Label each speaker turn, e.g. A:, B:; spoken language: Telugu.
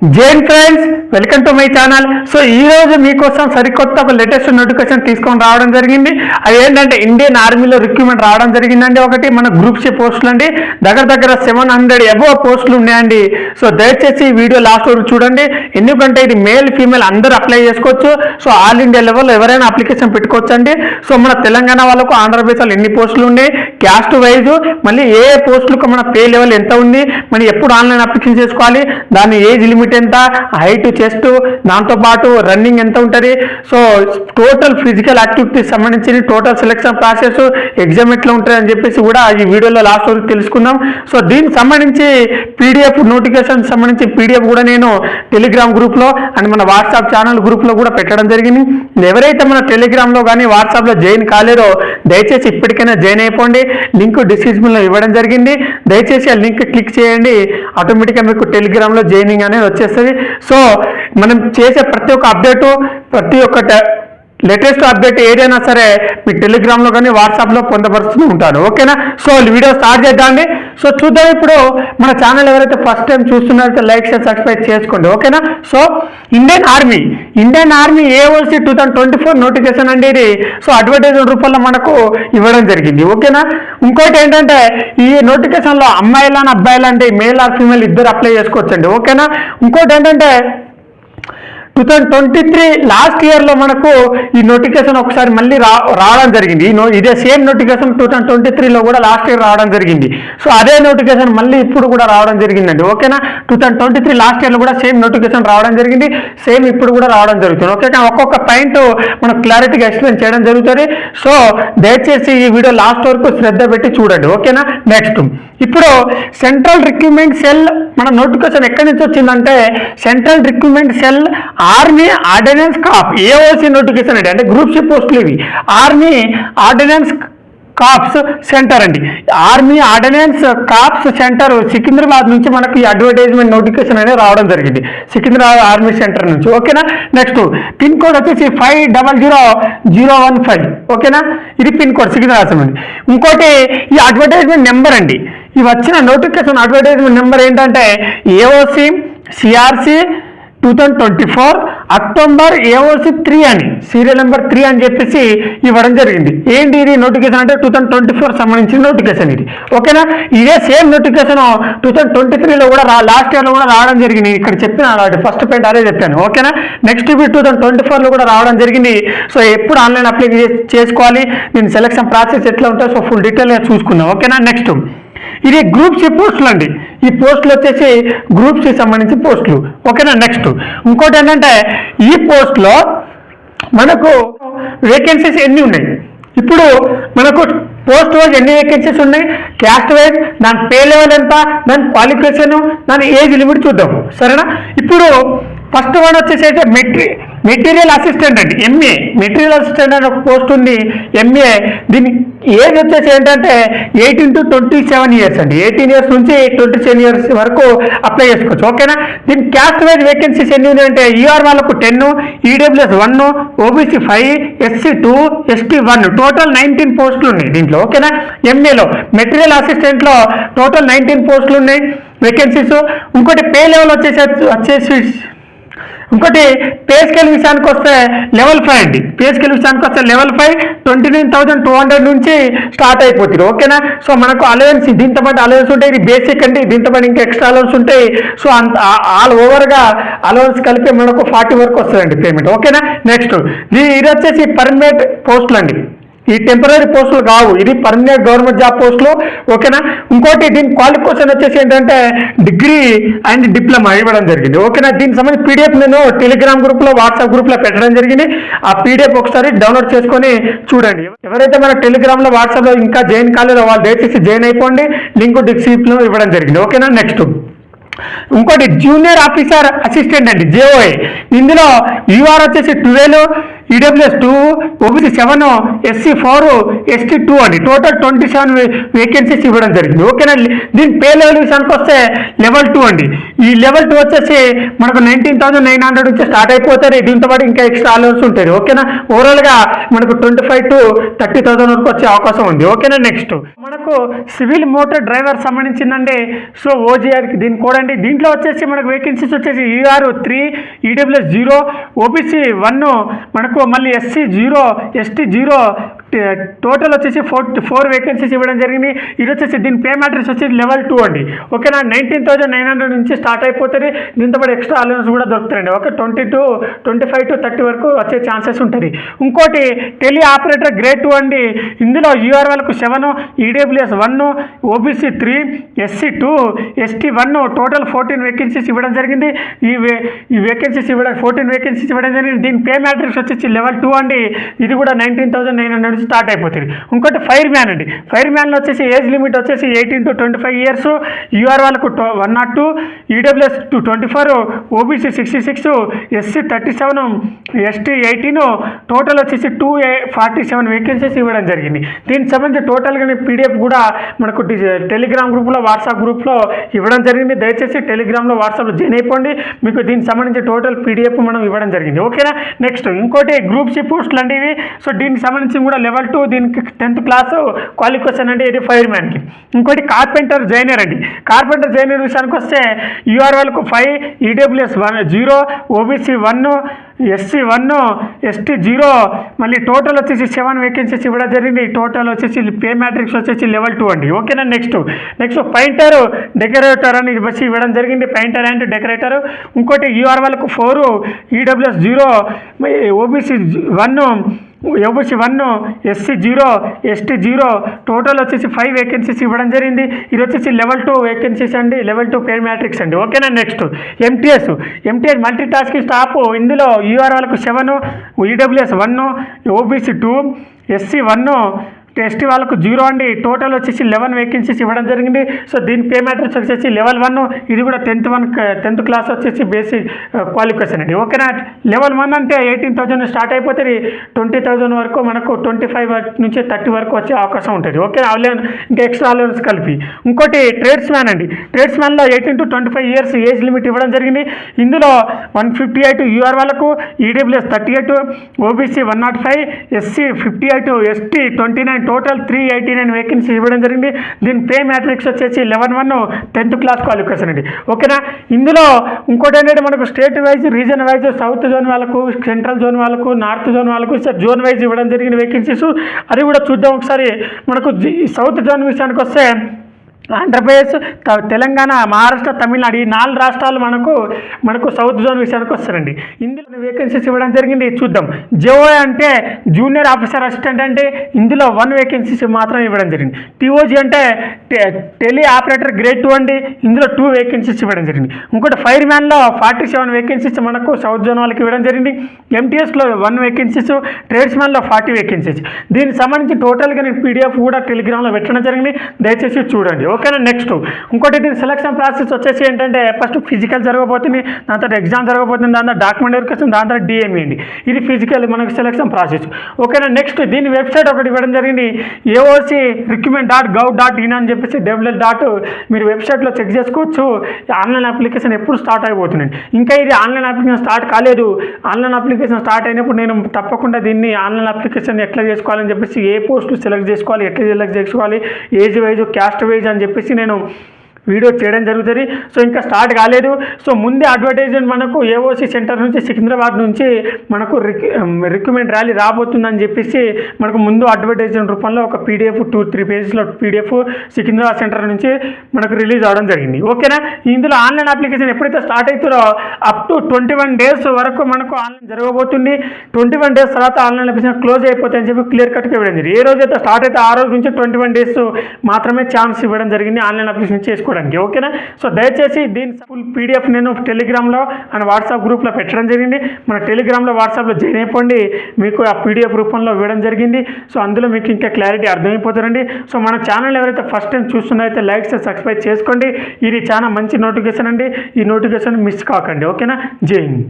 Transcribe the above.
A: Jain friends welcome to my channel. So ఈ రోజు మీకోసం సరికొత్త ఒక లేటెస్ట్ నోటిఫికేషన్ తీసుకొని రావడం జరిగింది. అది ఏంటంటే ఇండియన్ ఆర్మీలో రిక్రూట్మెంట్ రావడం జరిగిందండి ఒకటి. మన గ్రూప్ సి పోస్టులు అండి. దగ్గర దగ్గర సెవెన్ హండ్రెడ్ అబోవ్ పోస్టులు ఉన్నాయండి. సో దయచేసి వీడియో లాస్ట్ వరకు చూడండి. ఎందుకంటే ఇది మేల్ ఫీమేల్ అందరూ అప్లై చేసుకోవచ్చు. సో ఆల్ ఇండియా లెవెల్లో ఎవరైనా అప్లికేషన్ పెట్టుకోవచ్చు అండి సో మన తెలంగాణ వాళ్ళకు ఆంధ్రప్రదేశ్ వాళ్ళు ఎన్ని పోస్టులు ఉన్నాయి? క్యాస్ట్ వైజ్ మళ్ళీ ఏ పోస్టులకు మన పే లెవెల్ ఎంత ఉంది మరి ఎప్పుడు ఆన్లైన్ అప్లికేషన్ చేసుకోవాలి దాని ఏజ్ లిమిట్ ఎంత హైట్ చెస్ట్ దాంతోపాటు రన్నింగ్ ఎంత ఉంటుంది. సో టోటల్ ఫిజికల్ యాక్టివిటీస్ సంబంధించి టోటల్ సెలెక్షన్ ప్రాసెస్ ఎగ్జామ్ ఎట్లా ఉంటుంది అని చెప్పేసి కూడా ఈ వీడియోలో లాస్ట్ వరకు తెలుసుకుందాం. సో దీనికి సంబంధించి పీడిఎఫ్ నోటిఫికేషన్ సంబంధించి పీడిఎఫ్ కూడా నేను టెలిగ్రామ్ గ్రూప్లో అండ్ మన వాట్సాప్ ఛానల్ గ్రూప్లో కూడా పెట్టడం జరిగింది. ఎవరైతే మన టెలిగ్రామ్లో కానీ వాట్సాప్లో జాయిన్ కాలేరో దయచేసి ఇప్పటికైనా జాయిన్ అయిపోండి. లింక్ డిస్క్రిప్షన్లో ఇవ్వడం జరిగింది. దయచేసి ఆ లింక్ క్లిక్ చేయండి. ఆటోమేటిక్గా మీకు టెలిగ్రామ్లో జాయినింగ్ అనేది వచ్చేస్తుంది. సో మనం చేసే ప్రతి ఒక్క అప్డేటు ప్రతి ఒక్క లేటెస్ట్ అప్డేట్ ఏదైనా సరే మీ టెలిగ్రామ్లో కానీ వాట్సాప్లో పొందపరుస్తూ ఉంటాను. ఓకేనా? సో వీడియో స్టార్ట్ చేద్దామండి. సో చూద్దాం ఇప్పుడు మన ఛానల్ ఎవరైతే ఫస్ట్ టైం చూస్తున్నారో లైక్ షేర్ సబ్స్క్రైబ్ చేసుకోండి. ఓకేనా? So Indian army Indian army AOC two thousand twenty four notification అండి ఇది. సో అడ్వర్టైజ్మెంట్ రూపంలో మనకు ఇవ్వడం జరిగింది. ఓకేనా? ఇంకోటి ఏంటంటే ఈ నోటిఫికేషన్లో అమ్మాయిలని అబ్బాయిలంటే మేల్ ఆర్ ఫీమేల్ ఇద్దరు అప్లై చేసుకోవచ్చండి. ఓకేనా? ఇంకోటి ఏంటంటే two thousand twenty three last ఇయర్లో మనకు ఈ నోటిఫికేషన్ ఒకసారి మళ్ళీ రా రావడం జరిగింది. ఈ నో ఇదే same notification two thousand twenty త్రీలో కూడా లాస్ట్ ఇయర్ రావడం జరిగింది. సో అదే నోటిఫికేషన్ మళ్ళీ ఇప్పుడు కూడా రావడం జరిగిందండి. ఓకేనా two thousand twenty three last ఇయర్లో కూడా సేమ్ నోటిఫికేషన్ రావడం జరిగింది. సేమ్ ఇప్పుడు కూడా రావడం జరుగుతుంది. ఓకే ఒక్కొక్క పాయింట్ మనం క్లారిటీగా ఎక్స్ప్లెయిన్ చేయడం జరుగుతుంది. సో దయచేసి ఈ వీడియో లాస్ట్ వరకు శ్రద్ధ పెట్టి చూడండి. ఓకేనా నెక్స్ట్ ఇప్పుడు సెంట్రల్ రిక్రూట్మెంట్ సెల్ మన నోటిఫికేషన్ ఎక్కడి నుంచి వచ్చిందంటే central recruitment cell army ordnance corps AOC notification అండి. అంటే గ్రూప్ షిప్ పోస్టులు ఇవి. ఆర్మీ ఆర్డినెన్స్ కాప్స్ సెంటర్ అండి. Army ordnance corps centre Secunderabad నుంచి మనకి ఈ అడ్వర్టైజ్మెంట్ నోటిఫికేషన్ అనేది రావడం జరిగింది. సికింద్రాబాద్ ఆర్మీ సెంటర్ నుంచి. ఓకేనా? నెక్స్ట్ పిన్ కోడ్ వచ్చేసి five double zero zero one five. ఓకేనా? ఇది పిన్ కోడ్ సికింద్రాబాద్ నుండి ఇంకోటి ఈ అడ్వర్టైజ్మెంట్ నెంబర్ అండి. ఈ వచ్చిన నోటిఫికేషన్ అడ్వర్టైజ్మెంట్ నెంబర్ ఏంటంటే AOC CRC two thousand twenty four October AOC three అని సీరియల్ నెంబర్ త్రీ అని చెప్పేసి ఇవ్వడం జరిగింది. ఏంటి ఇది నోటిఫికేషన్ అంటే టూ థౌసండ్ ట్వంటీ ఫోర్ సంబంధించిన నోటిఫికేషన్ ఇది. ఓకేనా? ఇదే same notification two thousand twenty త్రీలో కూడా రా లాస్ట్ ఇయర్లో కూడా రావడం జరిగింది. ఇక్కడ చెప్పిన ఫస్ట్ పాయింట్ అదే చెప్పాను. ఓకేనా? నెక్స్ట్ ఇవి టూ థౌసండ్ ట్వంటీ ఫోర్లో కూడా రావడం జరిగింది. సో ఎప్పుడు ఆన్లైన్ అప్లై చేసుకోవాలి. నేను సెలక్షన్ ప్రాసెస్ ఎట్లా ఉంటుందో సో ఫుల్ డీటెయిల్గా చూసుకుందాం. ఓకేనా? నెక్స్ట్ ఇది గ్రూప్ సి పోస్టులు అండి. ఈ పోస్టులు వచ్చేసి గ్రూప్ సి సంబంధించి పోస్టులు ఓకేనా? నెక్స్ట్ ఇంకోటి ఏంటంటే ఈ పోస్ట్లో మనకు వేకెన్సీస్ ఎన్ని ఉన్నాయి? ఇప్పుడు మనకు పోస్ట్ వైజ్ ఎన్ని వేకెన్సీస్ ఉన్నాయి? క్యాస్ట్ వైజ్ దాని పే లెవెల్ ఎంత? దాని క్వాలిఫికేషన్ దాని ఏజ్ లిమిట్ చూద్దాం. సరేనా? ఇప్పుడు ఫస్ట్ వన్ వచ్చేసి అయితే మెట్రీ మెటీరియల్ అసిస్టెంట్ అండి ఎంఏ మెటీరియల్ అసిస్టెంట్ అనే ఒక పోస్ట్ ఉంది ఎంఏ దీని ఏజ్ వచ్చేసి ఏంటంటే eighteen to twenty seven years అండి. ఎయిటీన్ ఇయర్స్ నుంచి ట్వంటీ సెవెన్ ఇయర్స్ వరకు అప్లై చేసుకోవచ్చు. ఓకేనా దీని క్యాస్ట్ వైజ్ వేకెన్సీస్ ఎన్ని ఉన్నాయంటే ఈఆర్ వాళ్ళకు ten EWS one OBC five SC two ST one total nineteen పోస్టులు ఉన్నాయి దీంట్లో. ఓకేనా ఎంఏలో మెటీరియల్ అసిస్టెంట్లో టోటల్ నైన్టీన్ పోస్టులు ఉన్నాయి వేకెన్సీస్ ఇంకోటి పే లెవెల్ వచ్చేసి వచ్చేసి ఇంకోటి పే స్కేల్ విషయానికి వస్తే లెవెల్ ఫైవ్ అండి పే స్కేల్ విషయానికి వస్తే level five twenty nine thousand two hundred నుంచి స్టార్ట్ అయిపోతుంది. ఓకేనా? సో మనకు అలయన్స్ దీంతో పాటు అలయన్స్ ఉంటాయి ఇది బేసిక్ అండి. దీంతో పాటు ఇంకా ఎక్స్ట్రా అలవన్స్ ఉంటాయి. సో అంత ఆల్ ఓవర్గా అలవన్స్ కలిపి మనకు ఫార్టీ వరకు వస్తుందండి పేమెంట్ ఓకేనా? నెక్స్ట్ ఇది వచ్చేసి పర్మనెంట్ పోస్టులు అండి ఈ టెంపరీ పోస్టులు కావు. ఇది పర్మనెంట్ గవర్నమెంట్ జాబ్ పోస్టులు ఓకేనా? ఇంకోటి దీని క్వాలిఫికేషన్ వచ్చేసి ఏంటంటే డిగ్రీ అండ్ డిప్లొమా ఇవ్వడం జరిగింది. ఓకేనా? దీనికి సంబంధించి పీడిఎఫ్ నేను టెలిగ్రామ్ గ్రూప్లో వాట్సాప్ గ్రూప్లో పెట్టడం జరిగింది. ఆ పీడిఎఫ్ ఒకసారి డౌన్లోడ్ చేసుకొని చూడండి. ఎవరైతే మన టెలిగ్రామ్లో వాట్సాప్లో ఇంకా జాయిన్ కాలేదో వాళ్ళు దయచేసి జాయిన్ అయిపోండి. లింక్ డిస్క్రిప్షన్లో ఇవ్వడం జరిగింది. ఓకేనా? నెక్స్ట్ ఇంకోటి జూనియర్ ఆఫీసర్ అసిస్టెంట్ అండి జేఓఏ ఇందులో యూఆర్ వచ్చేసి twelve EWS two OBC seven SC four ST two అండి టోటల్ ట్వంటీ సెవెన్ వేకెన్సీస్ ఇవ్వడం జరిగింది. ఓకేనా దీని పే లెవెల్ విషయానికి వస్తే లెవెల్ టూ అండి. ఈ లెవెల్ టూ వచ్చేసి మనకు నైన్టీన్ థౌసండ్ నైన్ హండ్రెడ్ నుంచి స్టార్ట్ అయిపోతుంది దీంతో పాటు ఇంకా ఎక్స్ట్రా అలవెన్స్ ఉంటుంది. ఓకేనా ఓవరాల్గా మనకు twenty five to thirty thousand వరకు వచ్చే అవకాశం ఉంది. ఓకేనా నెక్స్ట్ మనకు సివిల్ మోటార్ డ్రైవర్ సంబంధించిందండి. సో ఓజీఆర్కి దీన్ని కూడా అండి. దీంట్లో వచ్చేసి మనకు వేకెన్సీస్ వచ్చేసి UR three EWS zero OBC one మనకు మళ్ళీ SC zero ST zero total వచ్చేసి ఫోర్ ఫోర్ వేకెన్సీస్ ఇవ్వడం జరిగింది. ఇది వచ్చేసి దీని పే మ్యాట్రిక్స్ వచ్చేసి లెవెల్ టూ అండి. ఓకేనా? నైన్టీన్ థౌసండ్ నైన్ హండ్రెడ్ నుంచి స్టార్ట్ అయిపోతుంది. దీంతో పాటు ఎక్స్ట్రా అలవెన్స్ కూడా దొరుకుతాయండి. ఒక twenty to twenty five to thirty వరకు వచ్చే ఛాన్సెస్ ఉంటుంది. ఇంకోటి టెలి ఆపరేటర్ గ్రేడ్ టూ అండి. ఇందులో యూఆర్ వాళ్ళకు seven EWS one OBC three SC two ST one total fourteen vacancies ఇవ్వడం జరిగింది. ఈ వే ఈ వేకెన్సీస్ ఇవ్వడం ఫోర్టీన్ వేకెన్సీస్ ఇవ్వడం జరిగింది. దీని పే మ్యాట్రిక్స్ వచ్చేసి లెవెల్ టూ అండి. ఇది కూడా నైన్టీన్ థౌసండ్ నైన్ హండ్రెడ్ నుంచి స్టార్ట్ అయిపోతుంది. ఇంకోటి ఫైర్ మ్యాన్ అండి. ఫైర్ మ్యాన్లో వచ్చేసి ఏజ్ లిమిట్ వచ్చేసి eighteen to twenty five years. UR వాళ్ళకు one naught two EWS two twenty four OBC sixty six SC thirty seven ST eighteen total వచ్చేసి టూ ఫార్టీ సెవెన్ వేకెన్సీస్ ఇవ్వడం జరిగింది. దీనికి సంబంధించి టోటల్గా పీడిఎఫ్ కూడా మనకు టెలిగ్రామ్ గ్రూప్లో వాట్సాప్ గ్రూప్లో ఇవ్వడం జరిగింది. దయచేసి టెలిగ్రామ్లో వాట్సాప్లో జాయిన్ అయిపోండి. మీకు దీనికి సంబంధించి టోటల్ పీడిఎఫ్ మనం ఇవ్వడం జరిగింది. ఓకేనా? నెక్స్ట్ ఇంకోటి గ్రూప్ సి పోస్టులు అంటే సో దీనికి సంబంధించి కూడా లెవెల్ టూ దీనికి టెన్త్ క్లాస్ క్వాలిఫికేషన్ అంటే ఇది ఫైర్ మ్యాన్కి ఇంకోటి కార్పెంటర్ జైనర్ అండి. కార్పెంటర్ జైనర్ విషయానికి వస్తే యూఆర్ఎల్కు five EWS one zero OBC one SC one ST zero మళ్ళీ టోటల్ వచ్చేసి సెవెన్ వేకెన్సీస్ ఇవ్వడం జరిగింది. టోటల్ వచ్చేసి పే మ్యాట్రిక్స్ వచ్చేసి లెవెల్ టూ అండి. ఓకేనా నెక్స్ట్? నెక్స్ట్ పెయింటర్ డెకరేటర్ అని బస్సు ఇవ్వడం జరిగింది. Painter and decorator. ఇంకోటి యూఆర్ వాళ్ళకు four EWS zero OBC one OBC one SC zero ST zero total వచ్చేసి ఫైవ్ వేకెన్సీస్ ఇవ్వడం జరిగింది. ఇది వచ్చేసి లెవెల్ టూ వేకెన్సీస్ అండి. లెవెల్ టూ పేర్ మ్యాట్రిక్స్ అండి. ఓకేనా next MTS MTS multi tasking staff ఇందులో యూఆర్ వాళ్ళకు seven EWS one OBC two SC one ST వాళ్ళకు జీరో అండి. టోటల్ వచ్చేసి లెవెన్ వేకెన్సీస్ ఇవ్వడం జరిగింది. సో దీని పే మ్యాట్రిక్స్ వచ్చేసి లెవెల్ వన్ ఇది కూడా టెన్త్ వన్ టెన్త్ క్లాస్ వచ్చేసి బేసిక్ క్వాలిఫికేషన్ uh, అండి. ఓకేనా లెవెల్ వన్ అంటే ఎయిటీన్ థౌసండ్ స్టార్ట్ అయిపోతుంది. ట్వంటీ థౌసండ్ వరకు మనకు ట్వంటీ ఫైవ్ నుంచి థర్టీ వరకు వచ్చే అవకాశం ఉంటుంది. ఓకే అలవెన్ ఇంకా ఎక్స్ట్రా అలవెన్స్ కలిపి. ఇంకోటి ట్రేడ్స్ మ్యాన్ అండి. Trades మ్యాన్లో eighteen to twenty five years age limit ఇవ్వడం జరిగింది. ఇందులో వన్ ఫిఫ్టీ ఎయిట్ యూఆర్ వాళ్ళకు EWS thirty eight OBC one naught five SC fifty eight ST twenty nine total three eighty nine vacancy ఇవ్వడం జరిగింది. దీని పే మ్యాట్రిక్స్ వచ్చేసి level one tenth class qualification అండి. ఓకేనా? ఇందులో ఇంకోటి ఏంటంటే మనకు state wise region wise south zone వాళ్ళకు సెంట్రల్ జోన్ వాళ్ళకు నార్త్ జోన్ వాళ్ళకు జోన్ వైజ్ ఇవ్వడం జరిగిన వేకెన్సీస్ అది కూడా చూద్దాం ఒకసారి. మనకు సౌత్ జోన్ విషయానికి వస్తే ఆంధ్రప్రదేశ్ త- తెలంగాణ మహారాష్ట్ర తమిళనాడు ఈ నాలుగు రాష్ట్రాలు మనకు మనకు సౌత్ జోన్ విషయానికి వస్తారండి. ఇందులో వేకెన్సీస్ ఇవ్వడం జరిగింది చూద్దాం. జేఓ అంటే జూనియర్ ఆఫీసర్ అసిస్టెంట్ అంటే ఇందులో వన్ వేకెన్సీస్ మాత్రం ఇవ్వడం జరిగింది. టీఓజీ అంటే టె- టెలి ఆపరేటర్ గ్రేడ్ టూ అండి ఇందులో టూ వేకెన్సీస్ ఇవ్వడం జరిగింది. ఇంకోటి ఫైర్ మ్యాన్లో ఫార్టీ సెవెన్ వేకెన్సీస్ మనకు సౌత్ జోన్ వాళ్ళకి ఇవ్వడం జరిగింది. ఎంటీఎస్లో వన్ వేకెన్సీస్ ట్రేడ్స్ మ్యాన్లో ఫార్టీ వేకెన్సీస్ దీనికి సంబంధించి టోటల్గా నేను పీడిఎఫ్ కూడా టెలిగ్రామ్లో పెట్టడం జరిగింది. దయచేసి చూడండి. ఓకేనా నెక్స్ట్ ఇంకోటి దీని సెలక్షన్ ప్రాసెస్ వచ్చేసి ఏంటంటే ఫస్ట్ ఫిజికల్ జరగబోతుంది దాని తర్వాత ఎగ్జామ్ జరగబోతుంది దాని తర్వాత డాక్యుమెంట్ వెరిఫికేషన్ దాని తర్వాత డిఎంఈ అండి ఇది ఫిజికల్ మనకు సెలక్షన్ ప్రాసెస్ ఓకేనా నెక్స్ట్ దీని వెబ్సైట్ ఒకటి ఇవ్వడం జరిగింది AOC recruitment dot gov dot in అని చెప్పేసి డబ్ల్యూఎల్ డాట్ మీరు వెబ్సైట్లో చెక్ చేసుకోవచ్చు. ఆన్లైన్ అప్లికేషన్ ఎప్పుడు స్టార్ట్ అయిపోతున్నాయి ఇంకా ఇది ఆన్లైన్ అప్లికేషన్ స్టార్ట్ కాలేదు. ఆన్లైన్ అప్లికేషన్ స్టార్ట్ అయినప్పుడు నేను తప్పకుండా దీన్ని ఆన్లైన్ అప్లికేషన్ ఎట్లా చేసుకోవాలని చెప్పేసి ఏ పోస్టు సెలెక్ట్ చేసుకోవాలి ఎట్లా సెలెక్ట్ చేసుకోవాలి ఏజ్ వైజ్ క్యాస్ట్ వైజ్ అని చెప్పేసి నేను వీడియో చేయడం జరుగుతుంది. సో ఇంకా స్టార్ట్ కాలేదు. సో ముందే అడ్వర్టైజ్మెంట్ మనకు ఏఓసీ సెంటర్ నుంచి సికింద్రాబాద్ నుంచి మనకు రిక్రూట్మెంట్ ర్యాలీ రాబోతుందని చెప్పేసి మనకు ముందు అడ్వర్టైజ్మెంట్ రూపంలో ఒక పీడిఎఫ్ టూ త్రీ పేజెస్లో పీడిఎఫ్ సికింద్రాబాద్ సెంటర్ నుంచి మనకు రిలీజ్ అవడం జరిగింది. ఓకేనా? ఇందులో ఆన్లైన్ అప్లికేషన్ ఎప్పుడైతే స్టార్ట్ అవుతుందో up to twenty one days వరకు మనకు ఆన్లైన్ జరగబోతుంది. ట్వంటీ వన్ డేస్ తర్వాత ఆన్లైన్ అప్లికేషన్ క్లోజ్ అయిపోతాయని చెప్పి క్లియర్ కట్గా ఇవ్వడం జరిగింది. ఏ రోజైతే స్టార్ట్ అయితే ఆ రోజు నుంచి ట్వంటీ వన్ డేస్ మాత్రమే ఛాన్స్ ఇవ్వడం జరిగింది. ఆన్లైన్ అప్లికేషన్ చేసుకోవడానికి. ఓకేనా? సో దయచేసి దీని ఫుల్ పీడిఎఫ్ నేను టెలిగ్రామ్లో అండ్ వాట్సాప్ గ్రూప్లో పెట్టడం జరిగింది. మన టెలిగ్రామ్లో వాట్సాప్లో జాయిన్ అయిపోండి. మీకు ఆ పీడిఎఫ్ రూపంలో ఇవ్వడం జరిగింది. సో అందులో మీకు ఇంకా క్లారిటీ అర్థమైపోతారండి సో మన ఛానల్ ఎవరైతే ఫస్ట్ టైం చూస్తున్నాయి అయితే లైక్స్ సబ్స్క్రైబ్ చేసుకోండి. ఇది చాలా మంచి నోటిఫికేషన్ అండి. ఈ నోటిఫికేషన్ మిస్ కాకండి ఓకేనా? జై హింద్.